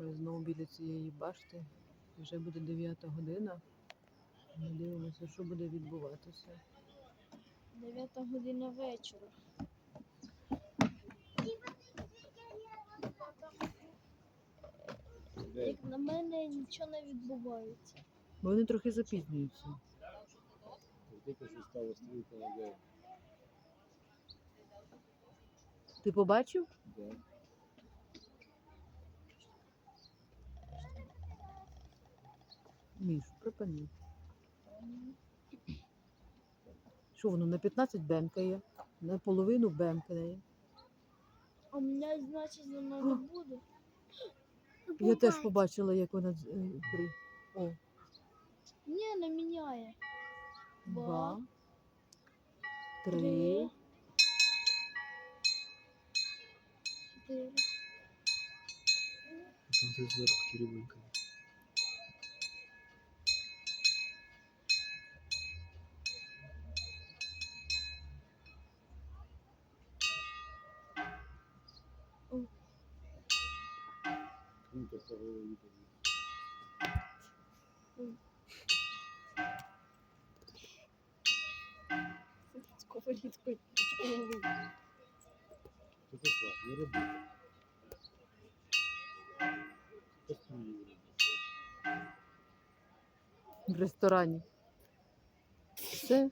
Ми знову біля цієї башти. Вже буде 9 година. Ми дивимося, що буде відбуватися. 9 година вечора. Як на мене нічого не відбувається. Бо вони трохи запізнюються. Тільки що стало стрілка на. Ти побачив? Да. Міш, припини. Що воно на 15 бемкає, на половину бемкає. А у мене, значить, воно не буде. Я теж побачила, як вона е, при. О, Ні, не міняє. два, три. Три. Чотири. Там це зверху черевинка. Сковорідкою. Пішла, не роби. В ресторані. Все,